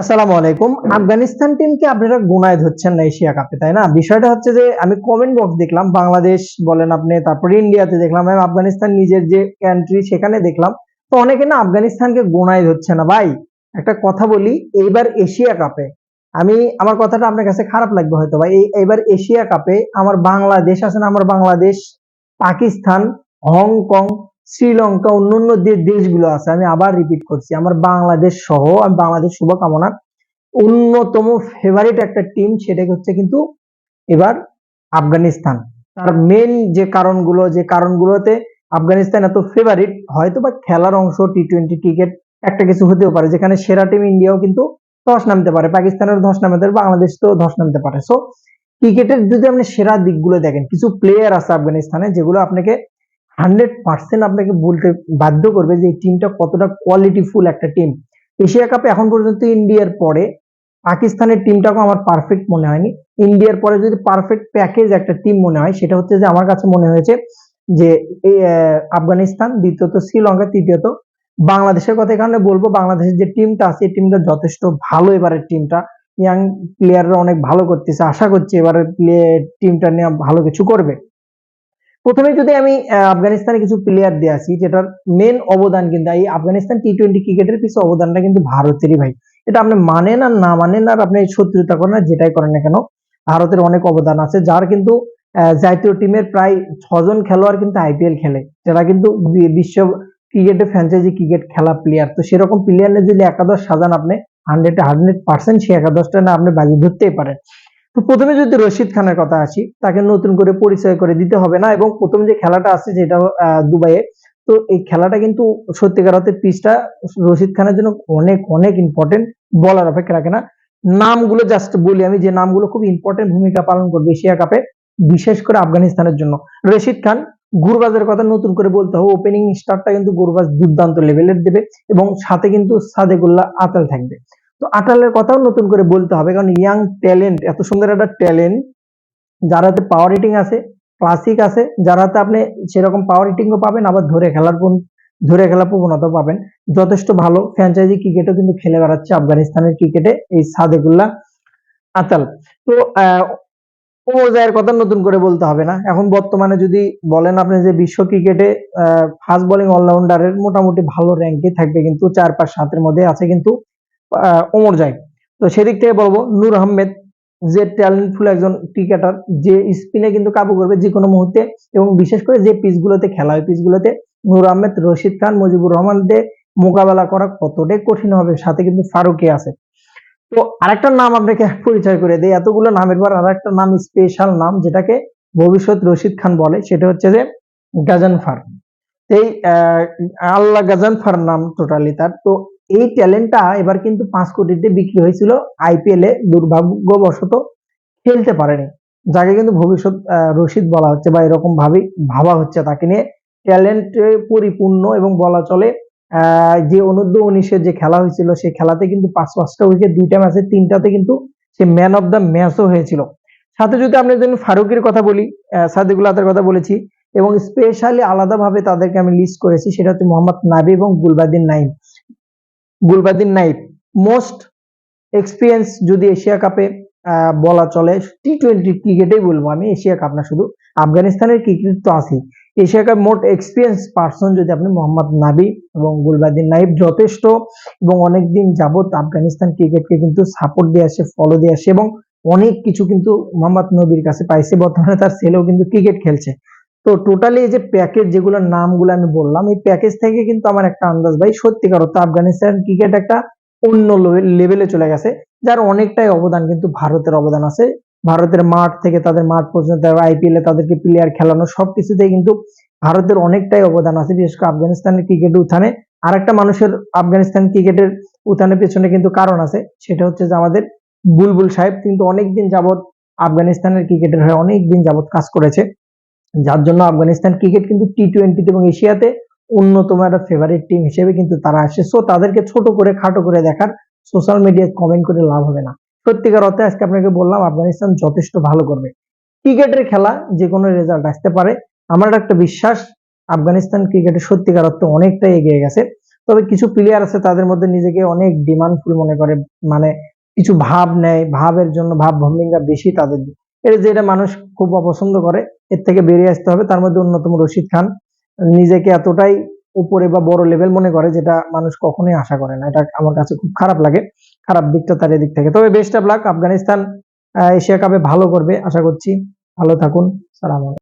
আসসালামু আলাইকুম। আফগানিস্তান টিমকে আপনারা গুনায় ধরছেন না এশিয়া কাপে তাই না? বিষয়টা হচ্ছে যে, আমি কমেন্ট বক্স দেখলাম, বাংলাদেশ বলেন আপনি, তারপর ইন্ডিয়াতে দেখলাম এবং আফগানিস্তান নিজের যে কান্ট্রি সেখানে দেখলাম। তো অনেকে না আফগানিস্তানকে গুনায় ধরছে না। ভাই, একটা কথা বলি, এইবার এশিয়া কাপে আমি, আমার কথাটা আপনার কাছে খারাপ লাগবে হয়তো, ভাই এইবার এশিয়া কাপে আমার বাংলাদেশ আছে না, আমার বাংলাদেশ, পাকিস্তান, হংকং শ্রীলঙ্কা, অন্যান্য যে দেশগুলো আছে, আমি আবার রিপিট করছি, আমার বাংলাদেশ সহ, আমি বাংলাদেশ শুভকামনা। অন্যতম ফেভারিট একটা টিম সেটা হচ্ছে কিন্তু এবার আফগানিস্তান। তার মেন যে কারণগুলো, যে কারণগুলোতে আফগানিস্তান এত ফেভারিট হয়তো বা খেলার অংশ টি টোয়েন্টি ক্রিকেট একটা কিছু হতেও পারে, যেখানে সেরা টিম ইন্ডিয়াও কিন্তু ধস নামতে পারে পাকিস্তানের ধস নামতে পারে বাংলাদেশ তো ধস নামতে পারে। সো ক্রিকেটের যদি আপনি সেরা দিকগুলো দেখেন, কিছু প্লেয়ার আছে আফগানিস্তানে, যেগুলো আপনাকে হান্ড্রেড পার্সেন্ট আপনাকে বলতে বাধ্য করবে যে এই টিমটা কতটা কোয়ালিটিফুল একটা টিম এশিয়া কাপে এখন পর্যন্ত ইন্ডিয়ার পরে পাকিস্তানের টিমটাকে আমার পারফেক্ট মনে হয়নি। ইন্ডিয়ার পরে যদি পারফেক্ট প্যাকেজ একটা টিম মনে হয়, সেটা হচ্ছে যে আমার কাছে মনে হয়েছে যে আফগানিস্তান, দ্বিতীয়ত শ্রীলঙ্কা, তৃতীয়ত বাংলাদেশের কথা এখানে বলব, বাংলাদেশের যে টিমটা আছে, এই টিমটা যথেষ্ট ভালো এবারের টিমটা ইয়াং প্লেয়াররা অনেক ভালো করতেছে, আশা করছি এবারের প্লে টিমটা নিয়ে ভালো কিছু করবে। প্রথমে যদি আমি আহ, আফগানিস্তানের কিছু প্লেয়ার দিয়ে আসি যেটার মেন অবদান কিন্তু এই আফগানিস্তান টি টোয়েন্টি ক্রিকেটের পিছনে অবদানটা কিন্তু ভারতেরই ভাই। এটা আপনি মানেন আর না মানেন আর আপনি শত্রুতা করেন যেটাই করেন না কেন ভারতের অনেক অবদান আছে যার কিন্তু জাতীয় টিমের প্রায় ছজন খেলোয়াড় কিন্তু আইপিএল খেলে যারা কিন্তু বিশ্ব ক্রিকেটে ফ্র্যাঞ্চাইজি ক্রিকেট খেলা প্লেয়ার তো সেরকম প্লেয়ার যদি একাদশ সাজান আপনি হান্ড্রেড হান্ড্রেড পার্সেন্ট সেই একাদশটা না আপনি বাজি ধরতেই পারেন। তো প্রথমে যদি রশিদ খানের কথা আসি, তাকে নতুন করে পরিচয় করে দিতে হবে না এবং প্রথম যে খেলাটা আছে যেটা দুবাইয়ে তো এই খেলাটা কিন্তু সত্যিকার অর্থে পিচটা রশিদ খানের জন্য অনেক অনেক ইম্পর্টেন্ট বলার অপেক্ষা রাখে না। নামগুলো জাস্ট বলি আমি, যে নামগুলো খুব ইম্পর্টেন্ট ভূমিকা পালন করবে এশিয়া কাপে, বিশেষ করে আফগানিস্তানের জন্য। রশিদ খান, গুরবাজের কথা নতুন করে বলতে হবে ওপেনিং স্টারটা কিন্তু গুরবাজ দুর্দান্ত লেভেলের দেবে এবং সাথে কিন্তু সাদেকুল্লাহ আতাল থাকবে। তো আটালের কথাও নতুন করে বলতে হবে, কারণ ইয়াং ট্যালেন্ট এত সুন্দর একটা ট্যালেন্ট যার হাতে পাওয়ার হিটিং আছে ক্লাসিক আছে, যার হাতে আপনি সেরকম পাওয়ার হিটিংও পাবেন, আবার ধরে খেলার কোন ধরে খেলার প্রবণতাও পাবেন। যথেষ্ট ভালো ফ্র্যাঞ্চাইজি ক্রিকেটও কিন্তু খেলে বেড়াচ্ছে আফগানিস্তানের ক্রিকেটে এই সাদেকুল্লাহ আতাল। তো ওমর কথা নতুন করে বলতে হবে না। এখন বর্তমানে যদি বলেন আপনি যে বিশ্ব ক্রিকেটে ফাস্ট বোলিং অলরাউন্ডারের মোটামুটি ভালো র্যাঙ্কে থাকবে, কিন্তু চার পাঁচ সাতের মধ্যে আছে কিন্তু ওমর জায় তো সেদিক থেকে বলব, নূর আহমেদ যে ট্যালেন্টফুল একজন ক্রিকেটার যে স্পিনে কিন্তু কাবু করবে যে কোনো মুহূর্তে এবং বিশেষ করে যে পিচগুলোতে, খেলা হয় পিচগুলোতে, নূর আহমেদ, রশিদ খান, মুজিবুর রহমানদের মোকাবেলা করা কতটাই কঠিন হবে, সাথে কিন্তু ফারুকি আছে। তো আরেকটা নাম আপনাকে পরিচয় করে দেই, এতগুলো নামের পর আরেকটা নাম স্পেশাল নাম, যেটাকে ভবিষ্যৎ রশিদ খান বলে, সেটা হচ্ছে যে গাজানফার। এই আল্লাহ গাজানফার নাম টোটালি তার। তো এই ট্যালেন্টটা এবার কিন্তু পাঁচ কোটিতে বিক্রি হয়েছিল আইপিএল দুর্ভাগ্যবশত খেলতে পারেনি। যাকে কিন্তু ভবিষ্যৎ রশিদ বলা হচ্ছে বা এরকম ভাবে ভাবা হচ্ছে তাকে নিয়ে। ট্যালেন্ট পরিপূর্ণ এবং বলা চলে যে অনূর্ধ্ব উনিশের যে খেলা হয়েছিল সেই খেলাতে কিন্তু পাঁচ পাঁচটা উইকেট দুইটা ম্যাচে তিনটাতে কিন্তু সে ম্যান অফ দ্য ম্যাচও হয়েছিল। সাথে যদি আমরা যদি ফারুকের কথা বলি সাদিকুল আতার কথা বলেছি এবং স্পেশালি আলাদাভাবে তাদেরকে আমি লিস্ট করেছি, সেটা হচ্ছে মোহাম্মদ নাবি এবং গুলবাদিন নাইম গুলবাদিন নাইফ, মোস্ট এক্সপিরিয়েন্স যদি এশিয়া কাপে বলা চলে টি টোয়েন্টি ক্রিকেটেই বলব আমি, এশিয়া কাপ না শুধু, আফগানিস্তানের ক্রিকেট তো আছেই। এশিয়া কাপ মোট এক্সপিরিয়েন্স পার্সন যদি আপনি মোহাম্মদ নাবি এবং গুলবাদিন নাইব যথেষ্ট, এবং অনেকদিন যাবত আফগানিস্তান ক্রিকেটকে কিন্তু সাপোর্ট দিয়ে আসে ফলো দিয়ে আসে, এবং অনেক কিছু কিন্তু মোহাম্মদ নবীর কাছে পাইছে, বর্তমানে তার ছেলেও কিন্তু ক্রিকেট খেলছে। তো টোটালি এই যে প্যাকেজ যেগুলোর নামগুলো আমি বললাম, এই প্যাকেজ থেকে কিন্তু আমার একটা আন্দাজ ভাই সত্যিকার অর্থে আফগানিস্তান ক্রিকেট একটা অন্য লেভেলে চলে গেছে, যার অনেকটাই অবদান কিন্তু ভারতের অবদান আছে। ভারতের মাঠ থেকে তাদের মাঠ পর্যন্ত আইপিএল তাদেরকে প্লেয়ার খেলানো সবকিছুতেই কিন্তু ভারতের অনেকটাই অবদান আছে, বিশেষ করে আফগানিস্তানের ক্রিকেট উত্থানে। আর একটা মানুষের আফগানিস্তান ক্রিকেটের উত্থানের পেছনে কিন্তু কারণ আছে, সেটা হচ্ছে যে আমাদের বুলবুল সাহেব কিন্তু অনেকদিন যাবৎ আফগানিস্তানের ক্রিকেটের হয়ে অনেকদিন যাবৎ কাজ করেছে। যার জন্য আফগানিস্তান ক্রিকেট কিন্তু টি টোয়েন্টিতে এবং এশিয়াতে অন্যতম একটা ফেভারিট টিম হিসেবে কিন্তু তারা আসে। সো তাদেরকে ছোট করে, খাটো করে দেখার সোশ্যাল মিডিয়ায় কমেন্ট করে লাভ হবে না। সত্যিকার অর্থে আজকে আপনাকে বললাম, আফগানিস্তান যথেষ্ট ভালো করবে। ক্রিকেটের খেলা যে কোনো রেজাল্ট আসতে পারে। আমার একটা বিশ্বাস, আফগানিস্তান ক্রিকেটে সত্যিকার অর্থে অনেকটাই এগিয়ে গেছে। তবে কিছু প্লেয়ার আছে তাদের মধ্যে নিজেকে অনেক ডিমান্ডফুল মনে করে। মানে কিছু ভাব নেয়, ভাবের জন্য ভাব ভঙ্গিটা বেশি তাদের এর যেটা মানুষ খুব অপছন্দ করে, এর থেকে বেরিয়ে আসতে হবে। তার মধ্যে অন্যতম রশিদ খান। নিজেকে এতটাই উপরে বা বড় লেভেল মনে করে যেটা মানুষ কখনোই আশা করে না। এটা আমার কাছে খুব খারাপ লাগে। খারাপ দিকটা তার এদিক থেকে। তবে best of luck Afghanistan Asia কাপে ভালো করবে। আশা করছি ভালো থাকুন। সালাম